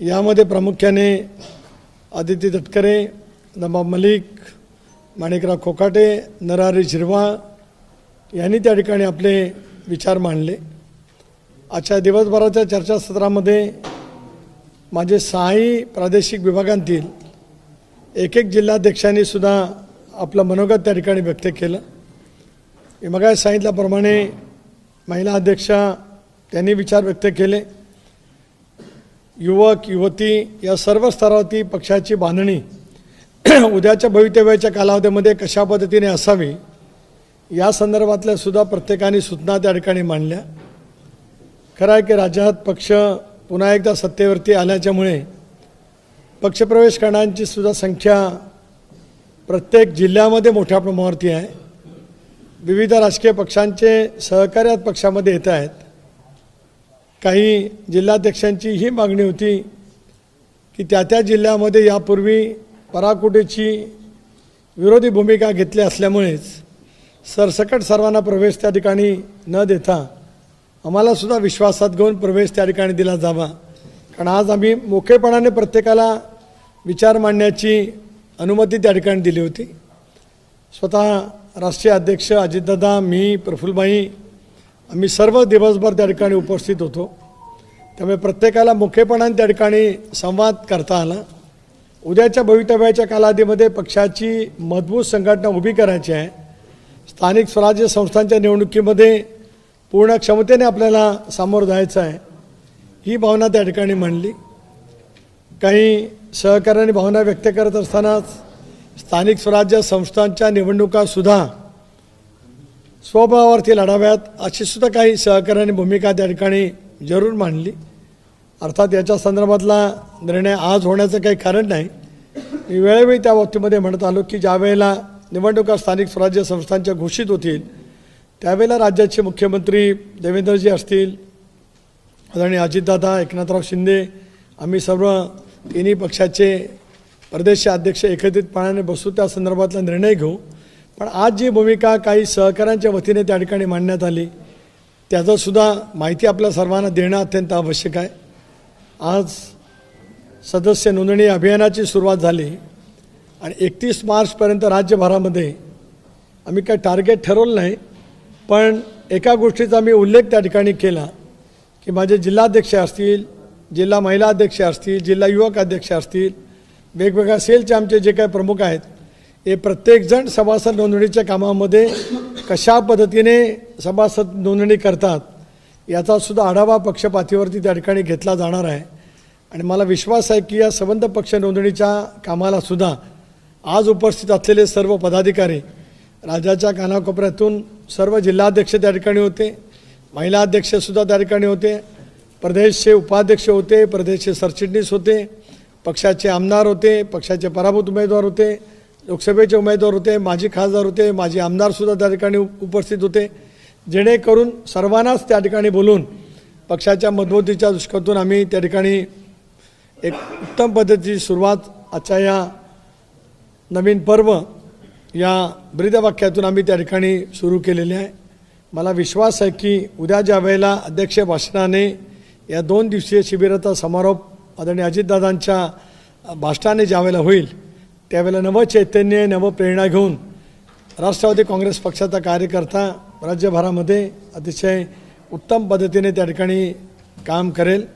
यामध्ये प्रामुख्याने आदित्य तटकरे नवाब मलिक माणिकराव खोकाटे नरारी झिरवा यांनी त्या ठिकाणी आपले विचार मांडले. आजच्या दिवसभराच्या चर्चासत्रामध्ये माझे सहाही प्रादेशिक विभागांतील एक एक जिल्हाध्यक्षांनी सुद्धा आपलं मनोगत त्या ठिकाणी व्यक्त केलं. मी मग सांगितल्याप्रमाणे महिला अध्यक्षा त्यांनी विचार व्यक्त केले. युवक युवती या सर्व स्तरावरती पक्षाची बांधणी उद्याच्या भवितव्याच्या कालावधीमध्ये कशा पद्धतीने असावी या संदर्भातल्या सुद्धा प्रत्येकाने सूचना त्या ठिकाणी मांडल्या. खरं आहे की राज्यात पक्ष पुन्हा एकदा सत्तेवरती आल्याच्यामुळे पक्षप्रवेश करणाऱ्यांची सुद्धा संख्या प्रत्येक जिल्ह्यामध्ये मोठ्या प्रमाणावरती आहे. विविध राजकीय पक्षांचे सहकार्यात पक्षामध्ये येत आहेत. काही जिल्हाध्यक्षांची ही मागणी होती की त्या त्या जिल्ह्यामध्ये यापूर्वी पराकुटीची विरोधी भूमिका घेतली असल्यामुळेच सरसकट सर्वांना प्रवेश त्या ठिकाणी न देता आम्हालासुद्धा विश्वासात घेऊन प्रवेश त्या ठिकाणी दिला जावा. कारण आज आम्ही मोकळेपणाने प्रत्येकाला विचार मांडण्याची अनुमती त्या ठिकाणी दिली होती. स्वतः राष्ट्रीय अध्यक्ष अजितदादा मी प्रफुल्लबाई आम्ही सर्व दिवसभर त्या ठिकाणी उपस्थित होतो. त्यामुळे प्रत्येकाला मुख्यपणाने त्या ठिकाणी संवाद करता आला. उद्याच्या भवितव्याच्या कालावधीमध्ये पक्षाची मजबूत संघटना उभी करायची आहे. स्थानिक स्वराज्य संस्थांच्या निवडणुकीमध्ये पूर्ण क्षमतेने आपल्याला सामोरं जायचं आहे. ही भावना त्या ठिकाणी मांडली काही सहकार्याने भावना व्यक्त करत असतानाच स्थानिक स्वराज्य संस्थांच्या निवडणुकासुद्धा स्वबळावरती लढाव्यात अशी सुद्धा काही सहकार्याने भूमिका त्या ठिकाणी जरूर मांडली. अर्थात याच्या संदर्भातला निर्णय आज होण्याचं काही कारण नाही. मी वेळोवेळी त्या बाबतीमध्ये म्हणत आलो की ज्यावेळेला निवडणुका स्थानिक स्वराज्य संस्थांच्या घोषित होतील त्यावेळेला राज्याचे मुख्यमंत्री देवेंद्रजी असतील आदरणीय अजितदादा एकनाथराव शिंदे आम्ही सर्व तिन्ही पक्षाचे प्रदेश अध्यक्ष एकत्रितपणाने बसू त्या संदर्भातला निर्णय घेऊ. पण आज जी भूमिका काही सहकाऱ्यांच्या वतीने त्या ठिकाणी मांडण्यात आली त्याचंसुद्धा माहिती आपल्या सर्वांना देणं अत्यंत आवश्यक आहे. आज सदस्य नोंदणी अभियानाची सुरुवात झाली आणि एकतीस मार्चपर्यंत राज्यभरामध्ये आम्ही काय टार्गेट ठरवलं नाही पण एका गोष्टीचा मी उल्लेख त्या ठिकाणी केला की माझे जिल्हाध्यक्ष असतील जिल्हा महिला अध्यक्ष असतील जिल्हा युवक अध्यक्ष असतील वेगवेगळ्या सेलचे आमचे जे काही प्रमुख आहेत हे प्रत्येकजण सभासद नोंदणीच्या कामामध्ये कशा पद्धतीने सभासद नोंदणी करतात याचासुद्धा आढावा पक्षपातीवरती त्या ठिकाणी घेतला जाणार आहे. आणि मला विश्वास आहे की या संबंध पक्ष नोंदणीच्या कामाला सुद्धा आज उपस्थित असलेले सर्व पदाधिकारी राज्याच्या कानाकोपऱ्यातून सर्व जिल्हाध्यक्ष त्या ठिकाणी होते महिला अध्यक्षसुद्धा त्या ठिकाणी होते प्रदेशचे उपाध्यक्ष होते प्रदेशचे सरचिटणीस होते पक्षाचे आमदार होते पक्षाचे पराभूत उमेदवार होते लोकसभेचे उमेदवार होते माजी खासदार होते माजी आमदारसुद्धा त्या ठिकाणी उपस्थित होते. जेणेकरून सर्वांनाच त्या ठिकाणी बोलून पक्षाच्या मजबूतीच्या दृष्टीतून आम्ही त्या ठिकाणी एक उत्तम पद्धतीची सुरुवात आजच्या या नवीन पर्व या ब्रीदवाक्यातून आम्ही त्या ठिकाणी सुरू केलेले आहे. मला विश्वास आहे की उद्या ज्या वेळेला अध्यक्ष भाषणाने या दोन दिवसीय शिबिराचा समारोप आदरणीय अजितदादांच्या भाषणाने ज्या वेळेला होईल त्यावेळेला नवं चैतन्य नवं प्रेरणा घेऊन राष्ट्रवादी काँग्रेस पक्षाचा कार्यकर्ता राज्यभरामध्ये अतिशय उत्तम पद्धतीने त्या ठिकाणी काम करेल.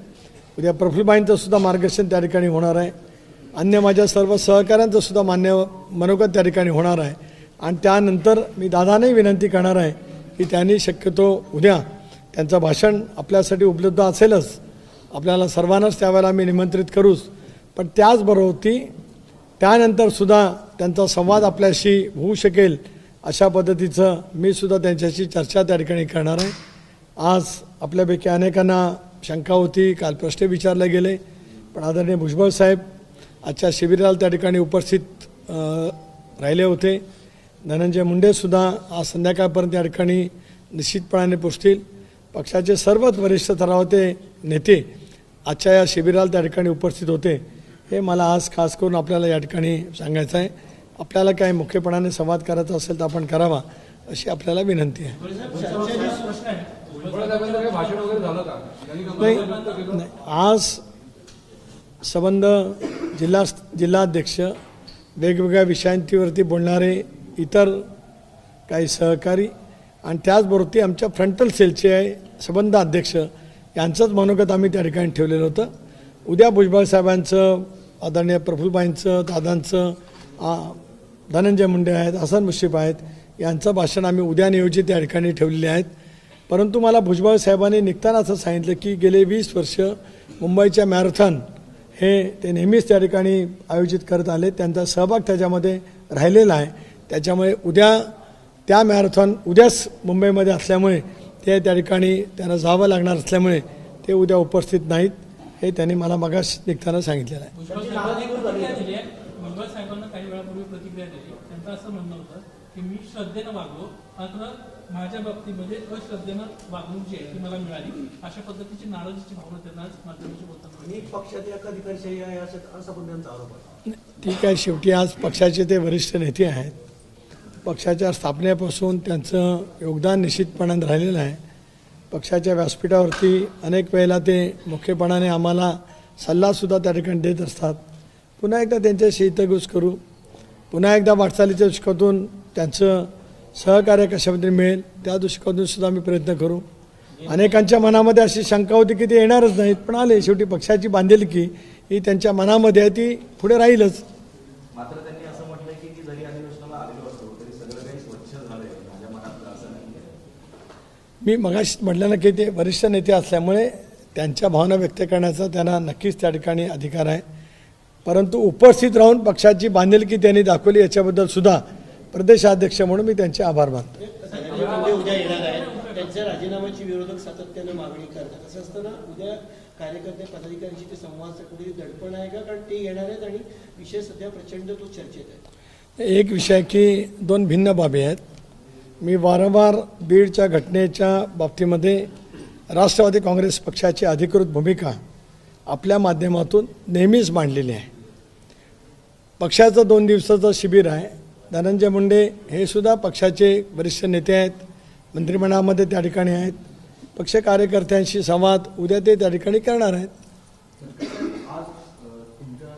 उद्या प्रफुल्लबाईंचं सुद्धा मार्गदर्शन त्या ठिकाणी होणार आहे. अन्य माझ्या सर्व सहकाऱ्यांचं सुद्धा मान्य मनोगत त्या ठिकाणी होणार आहे. आणि त्यानंतर मी दादानेही विनंती करणार आहे की त्यांनी शक्यतो उद्या त्यांचं भाषण आपल्यासाठी उपलब्ध असेलच. आपल्याला सर्वांनाच त्यावेळेला मी निमंत्रित करूच. पण त्याचबरोबर ती त्यानंतरसुद्धा त्यांचा संवाद आपल्याशी होऊ शकेल अशा पद्धतीचं मी सुद्धा त्यांच्याशी चर्चा त्या ठिकाणी करणार आहे. आज आपल्यापैकी अनेकांना शंका होती काल प्रश्न विचारले गेले पण आदरणीय भुजबळ साहेब आजच्या शिबिराला त्या ठिकाणी उपस्थित राहिले होते. धनंजय मुंडेसुद्धा आज संध्याकाळपर्यंत त्या ठिकाणी निश्चितपणाने पोचतील पक्षाचे सर्वच वरिष्ठ थरावते नेते आजच्या या शिबिराला त्या ठिकाणी उपस्थित होते. हे मला आज खास करून आपल्याला या ठिकाणी सांगायचं आहे. आपल्याला काय मुख्यपणाने संवाद करायचा असेल तर आपण करावा अशी आपल्याला विनंती आहे. नाही नाही आज संबंध जिल्हा जिल्हाध्यक्ष वेगवेगळ्या विषयांतीवरती बोलणारे इतर काही सहकारी आणि त्याचबरोबर ती आमच्या फ्रंटल सेलचे संबंध अध्यक्ष यांचंच मनोगत आम्ही त्या ठिकाणी ठेवलेलं होतं. उद्या भुजबळ साहेबांचं आदरणीय प्रफुल्लबाईंचं दादांचं धनंजय मुंडे आहेत हसन मुश्रीफ आहेत यांचं भाषण आम्ही उद्या नियोजित त्या ठिकाणी ठेवलेले आहेत. परंतु मला भुजबळ साहेबांनी निघताना असं सांगितलं की गेले वीस वर्ष मुंबईच्या मॅरेथॉन हे ते नेहमीच त्या ठिकाणी आयोजित करत आले. त्यांचा सहभाग त्याच्यामध्ये राहिलेला आहे. त्याच्यामुळे उद्या त्या मॅरेथॉन उद्याच मुंबईमध्ये असल्यामुळे ते त्या ठिकाणी त्यांना जावं लागणार असल्यामुळे ते उद्या उपस्थित नाहीत. हे त्यांनी मला मगाश निघताना सांगितलेलं आहे. भुजबळ साहेबांनी काही वेळापूर्वी प्रतिक्रिया दिली त्यांचं असं म्हणणं होतं की मी श्रद्धेनं वागलो मात्र माझ्या बाबतीमध्ये अश्रद्धेनं वागणूक जी आहे ती मला मिळाली. अशा पद्धतीची नाराजीची भावना त्यांना आज माध्यमाशी बोलताना मी पक्षातील एक अधिकारीशाही आहे असं असा पण त्यांचा आरोप आहे. ठीक आहे शेवटी आज पक्षाचे ते वरिष्ठ नेते आहेत. पक्षाच्या स्थापनेपासून त्यांचं योगदान निश्चितपणाने राहिलेलं आहे. पक्षाच्या व्यासपीठावरती अनेक वेळेला ते मुख्यपणाने आम्हाला सल्लासुद्धा त्या ठिकाणी देत असतात. पुन्हा एकदा त्यांच्याशी हितगुज करू. पुन्हा एकदा वाटचालीच्या दृष्टिकोनातून त्यांचं सहकार्य कशामध्ये मिळेल त्या दृष्टिकोनातून सुद्धा आम्ही प्रयत्न करू. अनेकांच्या मनामध्ये अशी शंका होती की ते येणारच नाहीत पण आले. शेवटी पक्षाची बांधिलकी ही त्यांच्या मनामध्ये आहे ती पुढे राहीलच मात्र त्यांनी असं म्हटलंय की की जरी अधिवेशनाला आलेलो असतो तरी सगळं काही स्वच्छ झालंय माझ्या मनातलं असं नाही मी मगाशी म्हटलं ना की ते वरिष्ठ नेते असल्यामुळे त्यांच्या भावना व्यक्त करण्याचा त्यांना नक्कीच त्या ठिकाणी अधिकार आहे. परंतु उपस्थित राहून पक्षाची बांधिलकी त्यांनी दाखवली याच्याबद्दल सुद्धा प्रदेशाध्यक्ष म्हणून मी त्यांचे आभार मानतो. उद्या येणार आहेत. त्यांच्या राजीनाम्याची विरोधक सातत्यानं मागणी करतात. असं असताना उद्या कार्यकर्ते पदाधिकाऱ्यांशी ते संवाद कुठे दडपण आहे का? कारण ते येणार आहेत आणि विषय सध्या प्रचंड तो चर्चेत आहे. एक विषय की दोन भिन्न बाबी आहेत. मी वारंवार बीडच्या घटनेच्या बाबतीमध्ये राष्ट्रवादी काँग्रेस पक्षाची अधिकृत भूमिका आपल्या माध्यमातून नेहमीच मांडलेली आहे. पक्षाचं दोन दिवसाचं शिबिर आहे. धनंजय मुंडे हे सुद्धा पक्षाचे वरिष्ठ नेते आहेत. मंत्रिमंडळामध्ये त्या ठिकाणी आहेत. पक्ष कार्यकर्त्यांशी संवाद उद्या ते त्या ठिकाणी करणार आहेत आज अ, तुमच्या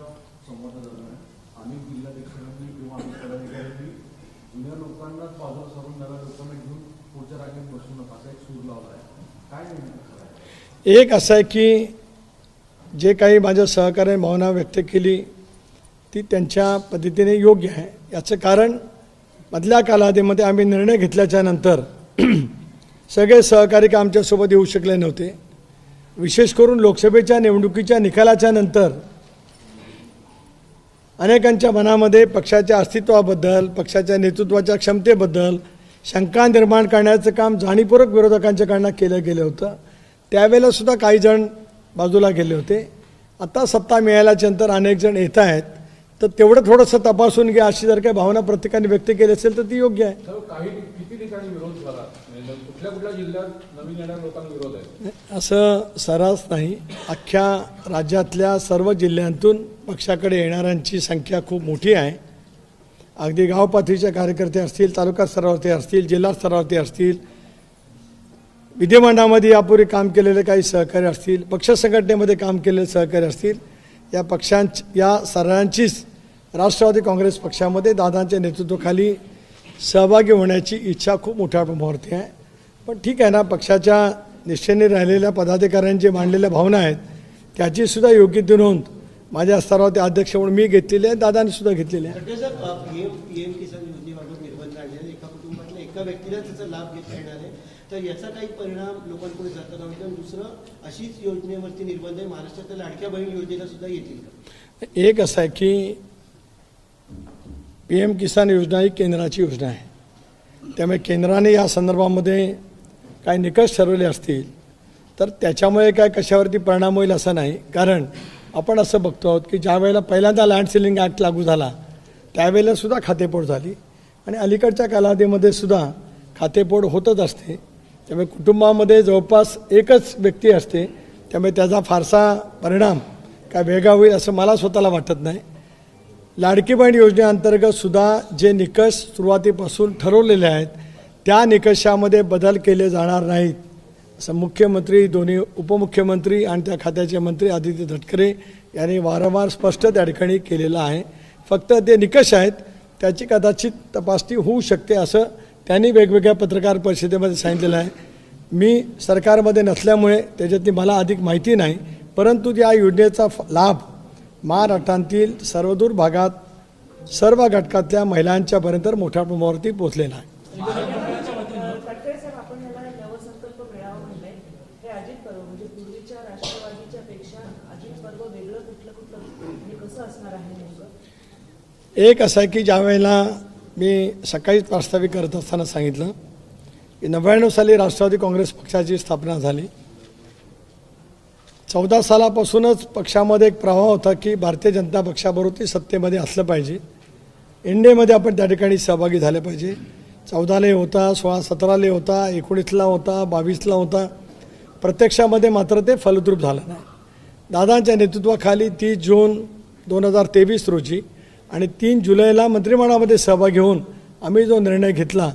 संवादादरम्यान अनेक जिल्हाध्यक्षांनी किंवा अनेक पदाधिकाऱ्यांनी जुन्या लोकांनाच बाजूला सारून नव्या लोकांना घेऊन पुढच्या रांगेत बसू नका असा एक सूर लावला आहे काय नेमकं खरं आहे? एक असं आहे की जे काही माझ्या सहकार्याने भावना व्यक्त केली ती त्यांच्या पद्धतीने योग्य आहे. याचं कारण मधल्या कालावधीमध्ये आम्ही निर्णय घेतल्याच्या नंतर सगळे सहकारी का आमच्यासोबत येऊ शकले नव्हते. विशेष करून लोकसभेच्या निवडणुकीच्या निकालाच्या नंतर अनेकांच्या मनामध्ये पक्षाच्या अस्तित्वाबद्दल पक्षाच्या नेतृत्वाच्या क्षमतेबद्दल शंका निर्माण करण्याचं काम जाणीवपूर्वक विरोधकांच्याकडनं केलं गेलं होतं. त्यावेळेला सुद्धा काही जण बाजूला गेले होते. आता सत्ता मिळाल्याच्या नंतर अनेक जण येत आहेत. तर तेवढं थोडंसं तपासून घ्या. अशी जर काही भावना प्रत्येकाने व्यक्त केली असेल तर ती योग्य आहे. म्हणजे असं सर्रास नाही. अख्ख्या राज्यातल्या सर्व जिल्ह्यांतून पक्षाकडे येणाऱ्यांची संख्या खूप मोठी आहे. अगदी गाव पातळीचे कार्यकर्ते असतील तालुका स्तरावरती असतील जिल्हा स्तरावरती असतील विधिमंडळामध्ये यापूर्वी काम केलेले काही सहकारी असतील पक्ष संघटनेमध्ये काम केलेले सहकारी असतील या पक्षांच या सर्वांचीच राष्ट्रवादी काँग्रेस पक्षामध्ये दादांच्या नेतृत्वाखाली सहभागी होण्याची इच्छा खूप मोठ्या प्रमाणावरती आहे. पण ठीक आहे ना पक्षाच्या निश्चयाने राहिलेल्या पदाधिकाऱ्यांची मांडलेल्या भावना आहेत त्याची सुद्धा योग्य ती नोंद माझ्या स्तरावरती अध्यक्ष म्हणून मी घेतलेली आहे दादाने सुद्धा घेतलेली आहे. एका व्यक्तीला त्याचा लाभ घेता येणार आहे तर याचा काही परिणाम लोकांपुढे जाता आणि दुसरं अशीच योजनेवरती निर्बंध आहे. महाराष्ट्रातल्या लाडक्या बहीण योजनेला सुद्धा येतील. एक असं आहे की पी एम किसान योजना ही केंद्राची योजना आहे. त्यामुळे केंद्राने या संदर्भामध्ये काही निकष ठरवले असतील तर त्याच्यामुळे काय कशावरती परिणाम होईल असं नाही. कारण आपण असं बघतो आहोत की ज्या वेळेला पहिल्यांदा लँड सिलिंग ॲक्ट लागू झाला त्यावेळेला सुद्धा खातेपोट झाली. आणि अलीकडच्या कालावधीमध्ये सुद्धा खातेपोट होतच असते. त्यामुळे कुटुंबामध्ये जवळपास एकच व्यक्ती असते. त्यामुळे त्याचा फारसा परिणाम काय वेगळा होईल असं मला स्वतःला वाटत नाही. लाडकी बहीण योजनेअंतर्गत सुद्धा जे निकष सुरुवातीपासून ठरवलेले आहेत त्या निकषामध्ये बदल केले जाणार नाहीत असं मुख्यमंत्री दोन्ही उपमुख्यमंत्री आणि त्या खात्याचे मंत्री आदित्य धटकरे यांनी वारंवार स्पष्ट त्या ठिकाणी केलेलं आहे. फक्त ते निकष आहेत त्याची कदाचित तपासणी होऊ शकते असं त्यांनी वेगवेगळ्या पत्रकार परिषदेमध्ये सांगितलेलं आहे. मी सरकारमध्ये नसल्यामुळे त्याच्यातली मला अधिक माहिती नाही परंतु या योजनेचा लाभ महाराष्ट्रातील सर्वदूर भागात सर्व घटकातल्या महिलांच्यापर्यंत मोठ्या प्रमाणावरती पोहोचलेला आहे. म्हणजे नेमकं? एक असं आहे की ज्या वेळेला मी सकाळीच प्रास्ताविक करत असताना सांगितलं की नव्याण्णव साली राष्ट्रवादी काँग्रेस पक्षाची स्थापना झाली. चौदा सालापासूनच पक्षामध्ये एक प्रवाह होता की भारतीय जनता पक्षाबरोबर सत्तेमध्ये असलं पाहिजे. इंडियामध्ये आपण त्या ठिकाणी सहभागी झाले पाहिजे. चौदाले होता सोळा सतराले होता एकोणीसला होता बावीसला होता. प्रत्यक्षामध्ये मात्र ते फलद्रूप झालं नाही. दादांच्या नेतृत्वाखाली तीस जून दोन हजार तेवीस रोजी आणि तीन जुलैला मंत्रिमंडळामध्ये सहभागी होऊन आम्ही जो निर्णय घेतला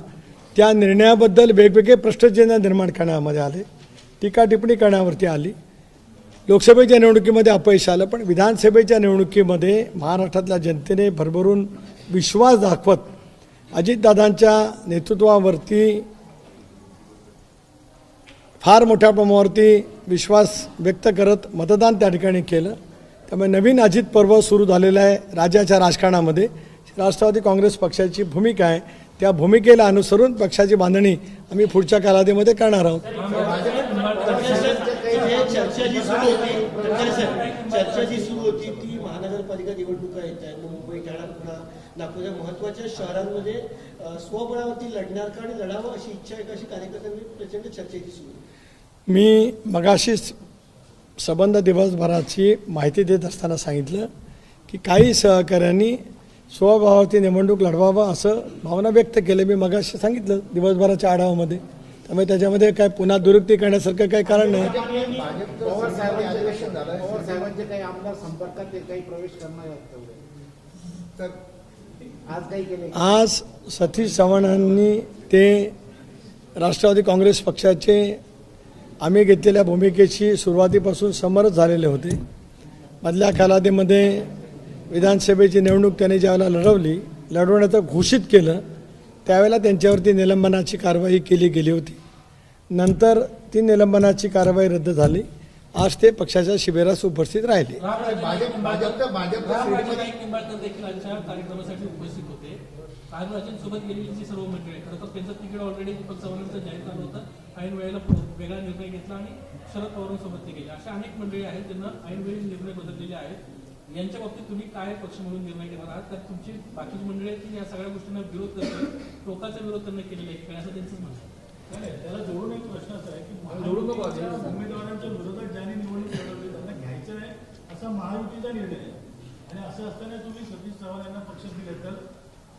त्या निर्णयाबद्दल वेगवेगळे प्रश्नचिन्ह निर्माण करण्यामध्ये आले टीका टिप्पणी करण्यावरती आली. लोकसभेच्या निवडणुकीमध्ये अपयश आलं पण विधानसभेच्या निवडणुकीमध्ये महाराष्ट्रातल्या जनतेने भरभरून विश्वास दाखवत अजितदादांच्या नेतृत्वावरती फार मोठ्या प्रमाणावरती विश्वास व्यक्त करत मतदान त्या ठिकाणी केलं. त्यामुळे नवीन अजित पर्व सुरू झालेलं आहे राज्याच्या राजकारणामध्ये. राष्ट्रवादी काँग्रेस पक्षाची भूमिका आहे. त्या भूमिकेला अनुसरून पक्षाची बांधणी आम्ही पुढच्या कालावधीमध्ये करणार आहोत. जे चर्चा जी सुरू होती. ती महानगरपालिका निवडणुका येत आहेत. मुंबई ठाणा पुणा नागपूरच्या महत्त्वाच्या शहरांमध्ये अ, स्वबळावरती लढणार का आणि लढावं अशी इच्छा आहे का? अशी कार्यकर्त्यांनी प्रचंड चर्चेची सुरू आहे. मी मगाशीच संबंध दिवसभराची माहिती देत असताना सांगितलं की काही सहकाऱ्यांनी स्वभावावरती निवडणूक लढवावं असं भावना व्यक्त केलं. मी मगाशी सांगितलं दिवसभराच्या आढावामध्ये. त्यामुळे त्याच्यामध्ये काय पुन्हा दुरुक्ती करण्यासारखं काही कारण नाही. आज सतीश चव्हाणांनी ते राष्ट्रवादी काँग्रेस पक्षाचे आम्ही घेतलेल्या भूमिकेशी सुरुवातीपासून समरच झालेले होते. मधल्या कालावधीमध्ये विधानसभेची निवडणूक त्यांनी ज्यावेळेला लढवली लढवण्याचं घोषित केलं त्यावेळेला त्यांच्यावरती निलंबनाची कारवाई केली गेली होती. नंतर ती निलंबनाची कारवाई रद्द झाली. आज ते पक्षाच्या शिबिरास उपस्थित राहिले. उपस्थित होते ऐन वेळेला वेगळा निर्णय घेतला आणि शरद पवारांसोबत ते गेले अशा अनेक मंडळी आहेत ज्यांना ऐनवेळी निर्णय बदललेले आहेत. यांच्या बाबतीत तुम्ही काय पक्ष म्हणून निर्णय घेणार आहात? तर तुमची बाकीची मंडळी आहेत की या सगळ्या गोष्टींना विरोध करते टोकाचा विरोध त्यांना केलेला आहे. काय असं त्यांचंच म्हणणं आहे. नाही, त्याला जोडून एक प्रश्न असा आहे की उमेदवारांच्या विरोधात ज्यांनी निवडणूक लढवली त्यांना घ्यायचं नाही असा महायुतीचा निर्णय आहे. आणि असं असताना तुम्ही सतीश चव्हाण यांना पक्ष दिले तर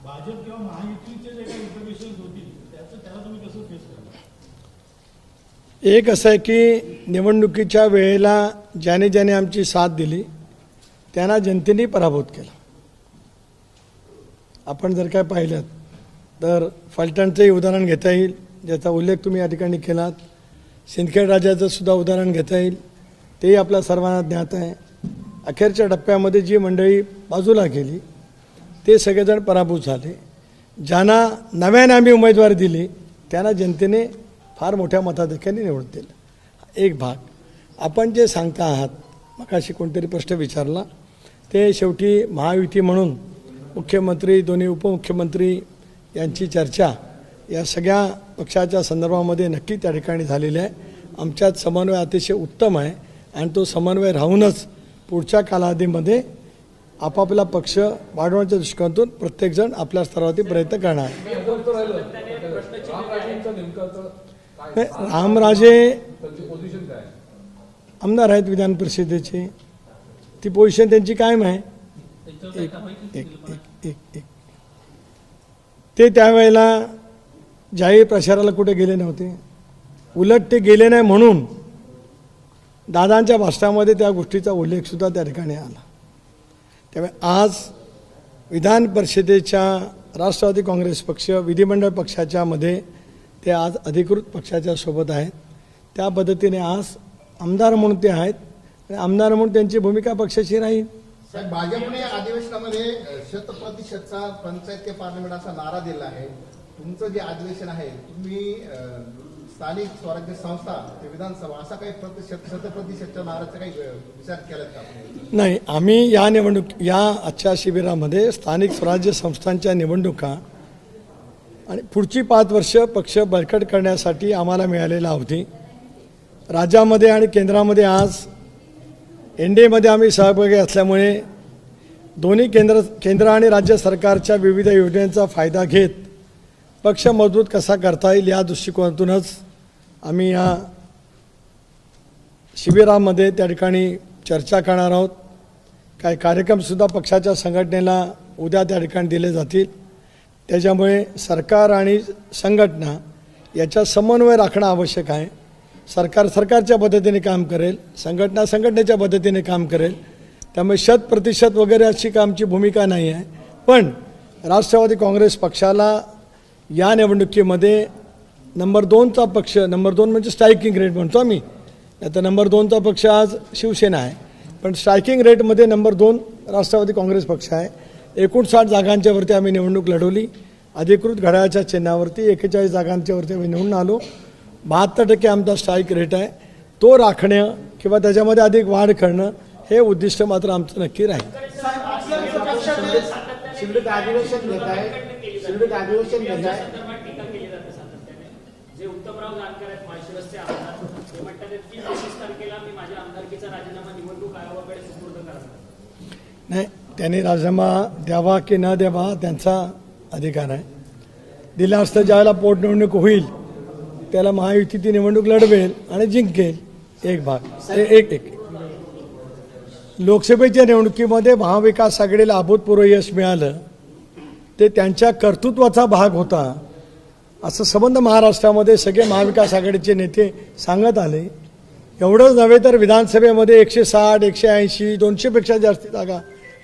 भाजप किंवा महायुतीचे जे काही रिझर्वेशन होतील त्याचं त्याला तुम्ही कसं फेस करणार? एक असं आहे की निवडणुकीच्या वेळेला ज्याने ज्याने आमची साथ दिली त्यांना जनतेने पराभूत केला. आपण जर काय पाहिलं तर फलटणचंही उदाहरण घेता येईल ज्याचा उल्लेख तुम्ही या ठिकाणी केलात. सिंदखेड राजाचं सुद्धा उदाहरण घेता येईल. तेही आपल्या सर्वांना ज्ञात आहे. अखेरच्या टप्प्यामध्ये जी मंडळी बाजूला गेली ते सगळेजण पराभूत झाले. ज्यांना नव्याने आम्ही उमेदवारी दिली त्यांना जनतेने फार मोठ्या मताधिक्याने निवडतील एक भाग. आपण जे सांगता आहात मगाशी कोणतरी प्रश्न विचारला ते शेवटी महायुती म्हणून मुख्यमंत्री दोन्ही उपमुख्यमंत्री यांची चर्चा या सगळ्या पक्षाच्या संदर्भामध्ये नक्की त्या ठिकाणी झालेली आहे. आमच्यात समन्वय अतिशय उत्तम आहे आणि तो समन्वय राहूनच पुढच्या कालावधीमध्ये आपापला पक्ष वाढवण्याच्या दृष्टिकोनातून प्रत्येकजण आपल्या स्तरावरती प्रयत्न करणार आहे. रामराजे आमदार आहेत विधान परिषदेचे ती पोझिशन त्यांची कायम आहे। एक एक एक एक ते त्यावेळेला जाहीर प्रचाराला कुठे गेले नव्हते। उलट ते गेले नाही म्हणून दादांच्या भाषणामध्ये त्या गोष्टीचा उल्लेखसुद्धा त्या ठिकाणी आला। त्यामुळे आज विधान परिषदेच्या राष्ट्रवादी काँग्रेस पक्ष विधिमंडळ पक्षाच्या मध्ये ते आज अधिकृत पक्षाच्या सोबत आहेत. त्या पद्धतीने आज आमदार म्हणून ते आहेत आणि आमदार म्हणून त्यांची भूमिका पक्षाची राहील. भाजपने अधिवेशनामध्ये अ, शत प्रतिशतचा पंचायत ते पार्लमेंट असा नारा दिला आहे. तुमचं जे अधिवेशन आहे तुम्ही स्थानिक स्वराज्य संस्था ते विधानसभा असा काही प्रतिशत शत प्रतिशतच्या नाराचा काही विचार केलात का? नाही आम्ही या निवडणूक या आजच्या शिबिरामध्ये स्थानिक स्वराज्य संस्थांच्या निवडणुका आणि पुढची पाच वर्ष पक्ष बळकट करण्यासाठी आम्हाला मिळालेला अवधी. राज्यामध्ये आणि केंद्रामध्ये आज एन डी एमध्ये आम्ही सहभागी असल्यामुळे दोन्ही केंद्र केंद्र आणि राज्य सरकारच्या विविध योजनांचा फायदा घेत पक्ष मजबूत कसा करता येईल या दृष्टिकोनातूनच आम्ही या शिबिरामध्ये त्या ठिकाणी चर्चा करणार आहोत. काही कार्यक्रमसुद्धा पक्षाच्या संघटनेला उद्या त्या ठिकाणी दिले जातील. त्याच्यामुळे सरकार आणि संघटना याचा समन्वय राखणं आवश्यक आहे. सरकार सरकारच्या पद्धतीने काम करेल संघटना संघटनेच्या पद्धतीने काम करेल. त्यामुळे शत प्रतिशत वगैरे अशी का आमची भूमिका नाही आहे. पण राष्ट्रवादी काँग्रेस पक्षाला या निवडणुकीमध्ये नंबर दोनचा पक्ष नंबर दोन म्हणजे स्ट्रायकिंग रेट म्हणतो आम्ही. आता नंबर दोनचा पक्ष आज शिवसेना आहे. पण स्ट्रायकिंग रेटमध्ये नंबर दोन राष्ट्रवादी काँग्रेस पक्ष आहे. एकोणसाठ जागांच्यावरती आम्ही निवडणूक लढवली. अधिकृत घड्याळाच्या चिन्हावरती एकेचाळीस जागांच्यावरती आम्ही निवडून आलो. बहात्तर टक्के आमचा स्ट्राईक रेट आहे. तो राखणं किंवा त्याच्यामध्ये अधिक वाढ करणं हे उद्दिष्ट मात्र आमचं नक्की राहील. नाही त्यांनी राजीनामा द्यावा की न द्यावा त्यांचा अधिकार आहे. दिला असता ज्यावेळेला पोटनिवडणूक होईल त्याला महायुती ती निवडणूक लढवेल आणि जिंकेल एक भाग एक एक. लोकसभेच्या निवडणुकीमध्ये महाविकास आघाडीला अभूतपूर्व यश मिळालं. ते त्यांच्या कर्तृत्वाचा भाग होता. असं संबंध महाराष्ट्रामध्ये सगळे महाविकास आघाडीचे नेते सांगत आले. एवढंच नव्हे तर विधानसभेमध्ये एकशे साठ एकशे ऐंशी दोनशेपेक्षा जास्त जागा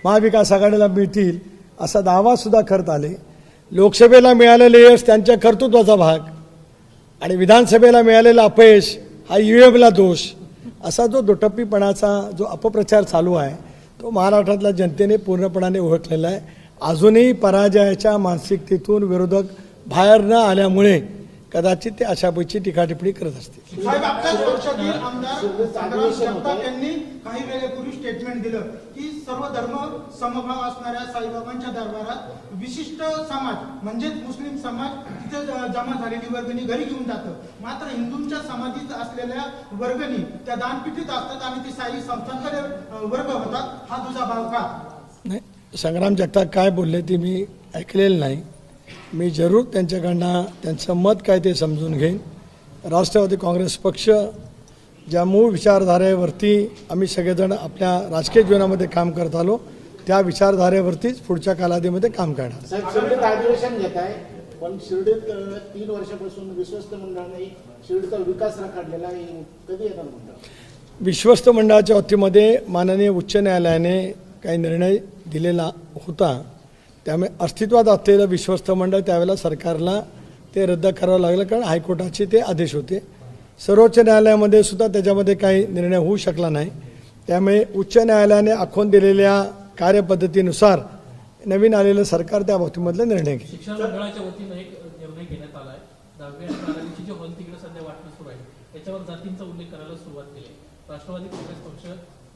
महाविकास आघाडीला मिळतील असा दावासुद्धा करत आले. लोकसभेला मिळालेले यश त्यांच्या कर्तृत्वाचा भाग आणि विधानसभेला मिळालेला अपयश हा यू एमला दोष. असा जो दुटप्पीपणाचा जो अपप्रचार चालू आहे तो महाराष्ट्रातल्या जनतेने पूर्णपणाने ओळखलेला आहे. अजूनही पराजयाच्या मानसिकतेतून विरोधक बाहेर न आल्यामुळे कदाचित ते अशा पैकी टीकाटिप्पणी करत असतील. सर्व धर्म समभाव असणाऱ्या साईबाबांच्या दरबारात विशिष्ट समाज म्हणजेच मुस्लिम समाज तिथे ज- जमा झालेली वर्गणी घरी घेऊन जातं. मात्र हिंदूंच्या समाधीत असलेल्या वर्गणी त्या दानपीठीत असतात आणि ती साई संस्थांकडे वर्ग होतात. हा तुझा भाव का? नाही संग्राम जगताप काय बोलले ते मी ऐकलेलं नाही. मी जरूर त्यांच्याकडनं त्यांचं मत काय ते समजून घेईन. राष्ट्रवादी काँग्रेस पक्ष ज्या मूळ विचारधारेवरती आम्ही सगळेजण आपल्या राजकीय जीवनामध्ये काम करत आलो त्या विचारधारेवरतीच पुढच्या कालावधीमध्ये काम करणार. अधिवेशन घेत आहे पण शिर्डीत तीन वर्षापासून विश्वस्त मंडळाने शिर्डीचा विकास रखडलेला आहे कधी येणार विश्वस्त मंडळाच्या बाबतीमध्ये माननीय उच्च न्यायालयाने काही निर्णय दिलेला होता. त्यामुळे अस्तित्वात असलेलं विश्वस्त मंडळ त्यावेळेला सरकारला ते रद्द करावं लागलं कारण हायकोर्टाचे ते आदेश होते. सर्वोच्च न्यायालयामध्ये सुद्धा त्याच्यामध्ये काही निर्णय होऊ शकला नाही. त्यामुळे उच्च न्यायालयाने आखून दिलेल्या कार्यपद्धतीनुसार नवीन आलेलं सरकार त्या बाबतीमधला निर्णय घेईल. शिक्षण मंडळाच्या वतीनं एक निर्णय घेण्यात आला आहे दहावी आणि बारावीची जी हॉल तिकडे सध्या वाटणं सुरू आहे त्याच्यावर जातींचा उल्लेख करायला सुरुवात केली आहे. राष्ट्रवादी काँग्रेस पक्ष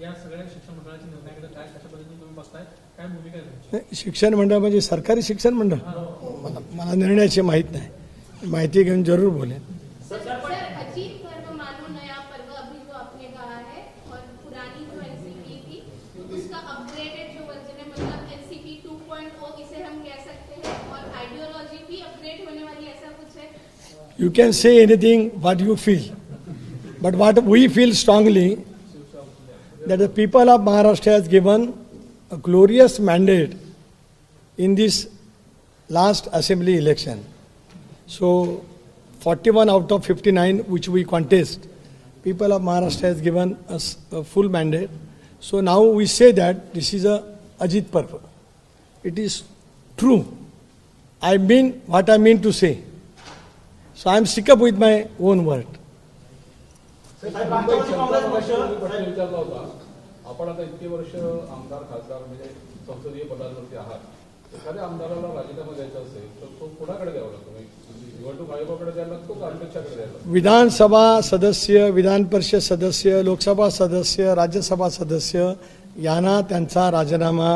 या सगळ्या शिक्षण मंडळाच्या निर्णयाकडे काय कशा पद्धतीने तुम्ही बघताय? काय भूमिका आहे तुमची? नाही, शिक्षण मंडळ म्हणजे सरकारी शिक्षण मंडळ. मला मला निर्णयाची माहीत नाही. माहिती घेऊन जरूर बोलेन. You can say anything what you feel. But what we feel strongly that the people of Maharashtra has given a glorious mandate in this last assembly election. So 41 out of 59 which we contest, people of Maharashtra has given us a full mandate. So now we say that this is a Ajit Parva. It is true. I mean what I mean to say. So am stick up with my own word. आपण आता इतके वर्ष आमदार खासदार म्हणजे संसदीय पदावरती आहात. एखाद्या आमदाराला राजीनामा द्यायचा असेल तर तो कोणाकडे द्यावा लागतो? म्हणजे निवडणूक आयोगाकडे द्यायला लागतो का अध्यक्षाकडे द्यायला लागतो? विधानसभा सदस्य विधान परिषद सदस्य लोकसभा सदस्य राज्यसभा सदस्य यांना त्यांचा राजीनामा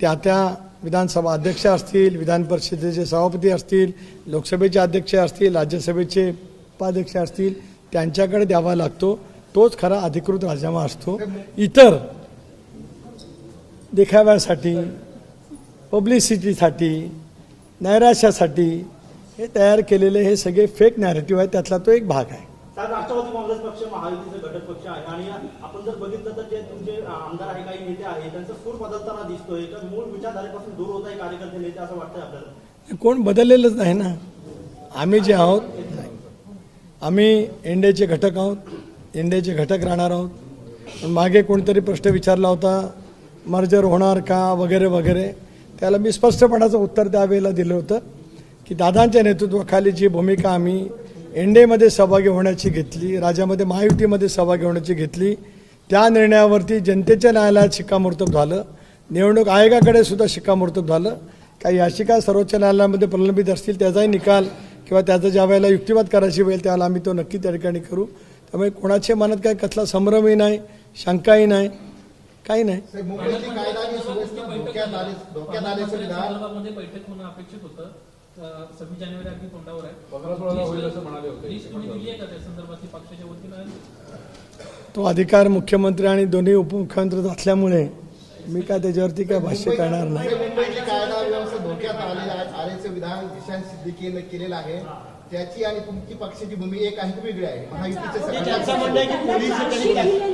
त्या त्या विधानसभा अध्यक्ष असतील विधान परिषदेचे सभापती असतील लोकसभेचे अध्यक्ष असतील राज्यसभेचे उपाध्यक्ष असतील त्यांच्याकडे द्यावा लागतो. तोच खरा अधिकृत राजीनामा असतो. इतर देखाव्यासाठी पब्लिसिटीसाठी नैराश्यासाठी हे तयार केलेले हे सगळे फेक नॅरेटिव्ह आहे त्यातला तो एक भाग आहे. कारण राष्ट्रवादी काँग्रेस पक्ष महायुतीचे घटक पक्ष आहे. आणि आपण जर बघितलं तर जे तुमचे आमदार आहे काही नेते आहे त्यांचा सूर बदलताना दिसतोय. तर मूळ विचारधारेपासून दूर होत आहे कार्यकर्ते नेते असं वाटतंय आपल्याला. कोण बदललेलंच नाही ना. आम्ही जे आहोत आम्ही एनडीएचे घटक आहोत एनडीएचे घटक राहणार आहोत. पण मागे कोणतरी प्रश्न विचारला होता मर्जर होणार का? वगैरे वगैरे. त्याला मी स्पष्टपणाचं उत्तर त्यावेळेला दिलं होतं की दादांच्या नेतृत्वाखाली जी भूमिका आम्ही एनडीएमध्ये सहभागी होण्याची घेतली राज्यामध्ये महायुतीमध्ये सहभागी होण्याची घेतली. त्या निर्णयावरती जनतेच्या न्यायालयात शिक्कामोर्तब झालं. निवडणूक आयोगाकडे सुद्धा शिक्कामोर्तब झालं. काही याचिका सर्वोच्च न्यायालयामध्ये प्रलंबित असतील त्याचाही निकाल किंवा त्याचा ज्या वेळेला युक्तिवाद करायची वेळ त्यावेळेला आम्ही तो नक्की त्या ठिकाणी करू. त्यामुळे कोणाच्या मनात काही कसला संभ्रमही नाही शंकाही नाही काही नाही. बैठक होणं अपेक्षित होतं. सव्वीस जानेवारी अगदी तोंडावर आहे. तो अधिकार मुख्यमंत्री आणि दोन्ही उपमुख्यमंत्री असल्यामुळे मी काय त्याच्यावरती काय भाष्य करणार नाही. साहेब, मुंबईची कायदा व्यवस्था धोक्यात आले आल्याचं विधान जिशान सिद्दीकीनं केलेलं आहे. त्याची आणि तुमची पक्षाची भूमी एक आहे ती वेगळी आहे. महायुतीचे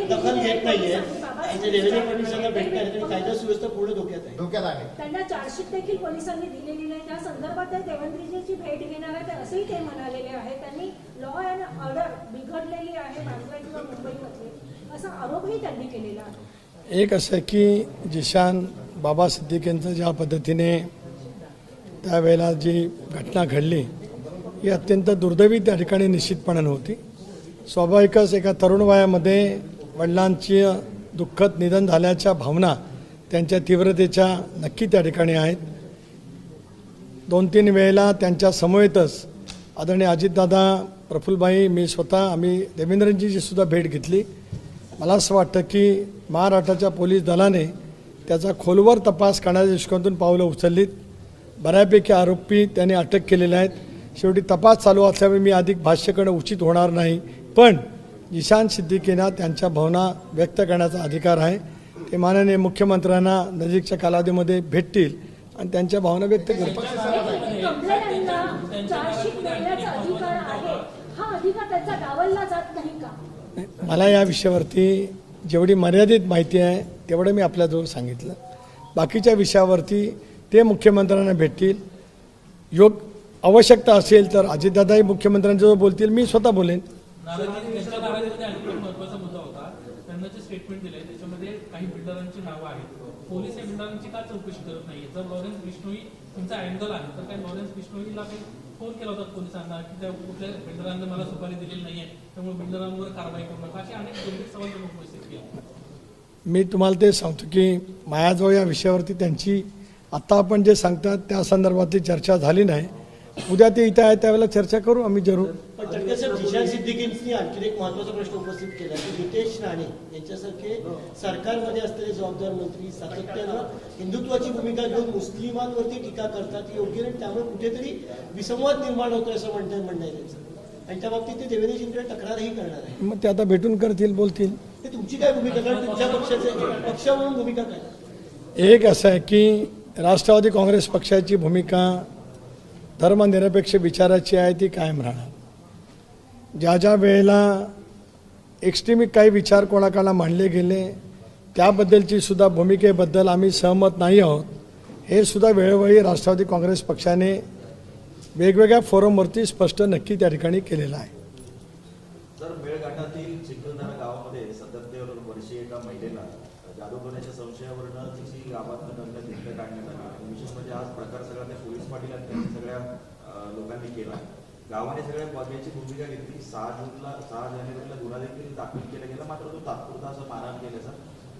दखल घेत नाहीये. ते रेव्हेन्यू फडणवीसांना भेटणार आणि कायदा सुव्यवस्था पूर्ण धोक्यात आहे. धोक्यात आहे. त्यांना चार्जशीट देखील पोलिसांनी दिलेली नाही. त्या संदर्भात ते देवेंद्रजीची भेट घेणार आहेत असंही ते म्हणालेले आहे त्यांनी लॉ अँड ऑर्डर बिघडलेली आहे बांद्रा किंवा मुंबईमध्ये असा आरोपही त्यांनी केलेला आहे. एक असं की जिशान बाबा सिद्दीक यांचं ज्या पद्धतीने त्यावेळेला जी घटना घडली ही अत्यंत दुर्दैवी त्या ठिकाणी निश्चितपणे नव्हती स्वाभाविकच एका तरुण वयामध्ये वडिलांची दुःखद निधन झाल्याच्या भावना त्यांच्या तीव्रतेच्या नक्की त्या ठिकाणी आहेत. दोन तीन वेळेला त्यांच्या समवेतच आदरणीय अजितदादा प्रफुल्लबाई मी स्वतः आम्ही देवेंद्रजीची सुद्धा भेट घेतली. मला असं वाटतं की महाराष्ट्राच्या पोलीस दलाने त्याचा खोलवर तपास करण्याच्या दृष्टिकोनातून पावलं उचललीत. बऱ्यापैकी आरोपी त्यांनी अटक केलेले आहेत. शेवटी तपास चालू असल्यामुळे मी अधिक भाष्य करणं उचित होणार नाही. पण ईशान सिद्दीकींना त्यांच्या भावना व्यक्त करण्याचा अधिकार आहे. ते माननीय मुख्यमंत्र्यांना नजीकच्या कालावधीमध्ये भेटतील आणि त्यांच्या भावना व्यक्त करतील. हा मला या विषयावरती जेवढी मर्यादित माहिती आहे तेवढं मी आपल्याजवळ सांगितलं. बाकीच्या विषयावरती ते मुख्यमंत्र्यांना भेटतील. योग आवश्यकता असेल तर अजितदादाही मुख्यमंत्र्यांजवळ बोलतील मी स्वतः बोलेन. नाराजी त्यांच्या नाराजीमध्ये आणखी एक महत्त्वाचा मुद्दा होता. त्यांना जे स्टेटमेंट त्याच्यामध्ये काही बिल्डरांची नावं आहेत. पोलीस या बिल्डरांची का चौकशी करत नाहीये? जर लॉरेन्स तुमचा अँगल आहे तर काय लॉरेन्स काही फोन केला होता पोलिसांना? की त्या कुठल्या बिल्डरांना मला सुपारी दिलेली नाहीये त्यामुळे बिल्डरांवर कारवाई करू नका. असे अनेक गंभीर सवाल त्यांनी उपस्थित केले. मी तुम्हाला ते सांगतो की माझ्याजवळ या विषयावरती त्यांची आत्ता आपण जे सांगतात त्या संदर्भातली चर्चा झाली नाही. उद्या ते इथं आहे त्यावेळेला चर्चा करू. आम्ही जरूर तडके साहेब जिशान सिद्दीकींनी आणखी एक महत्त्वाचा प्रश्न उपस्थित केला की नितेश राणे यांच्यासारखे सरकारमध्ये असलेले जबाबदार मंत्री सातत्यानं हिंदुत्वाची भूमिका घेऊन मुस्लिमांवरती टीका करतात ही योग्य नाही त्यामुळे कुठेतरी विसंवाद निर्माण होतोय असं म्हणतात म्हणणं आहे आणि त्या बाबतीत ते देवेंद्रजींकडे तक्रारही करणार आहे मग ते आता भेटून करतील बोलतील. ते तुमची काय भूमिका? कारण तुमच्या पक्षाचे पक्ष म्हणून भूमिका काय? एक असं आहे की राष्ट्रवादी काँग्रेस पक्षाची भूमिका धर्मनिरपेक्ष विचाराची आहे ती कायम राहणार. ज्या ज्या वेळेला एक्स्ट्रीमिक काही विचार कोणाकडला मांडले गेले त्याबद्दलची सुद्धा भूमिकेबद्दल आम्ही सहमत नाही आहोत. हे सुद्धा वेळोवेळी राष्ट्रवादी काँग्रेस पक्षाने वेगवेगळ्या फोरमवरती स्पष्ट नक्की त्या ठिकाणी केलेलं आहे जर मेळघाटातील चिखलदरा गावामध्ये सत्याहत्तर वर्षीय एका महिलेला जादूटोण्याच्या संशयावरनं तिची गावातनं दंड भिंत काढण्यात आली आणि विशेष म्हणजे आज प्रकार सगळा त्या पोलीस पाटील आणि त्यांनी सगळ्या अं, लोकांनी केला गावाने सगळ्या बघायची भूमिका घेतली सहा जूनला सहा जानेवारीला गुन्हा देखील दाखल केला गेला मात्र तो तात्पुरता असं मारहाण केल्याचा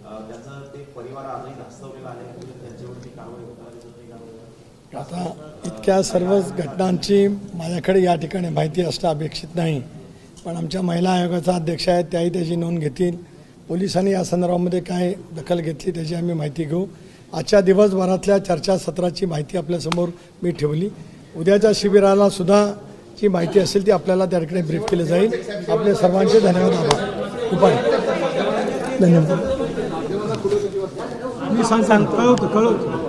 अं, त्याचा ते परिवार आजही धास्तवलेला आहे त्यांच्यावरती कारवाई होणार आहे, त्याची कारवाई आता इतक्या सर्वच घटनांची माझ्याकडे या ठिकाणी माहिती असणं अपेक्षित नाही. पण आमच्या महिला आयोगाचा अध्यक्ष आहे त्याही त्याची नोंद घेतील. पोलिसांनी या संदर्भामध्ये काय दखल घेतली त्याची आम्ही माहिती घेऊ. आजच्या दिवसभरातल्या चर्चासत्राची माहिती आपल्यासमोर मी ठेवली. उद्याच्या शिबिराला सुद्धा जी माहिती असेल ती आपल्याला त्या ठिकाणी ब्रीफ केली जाईल. आपले सर्वांचे धन्यवाद आभार. उपाय. धन्यवाद. मी सांग सांगतो कळवतो.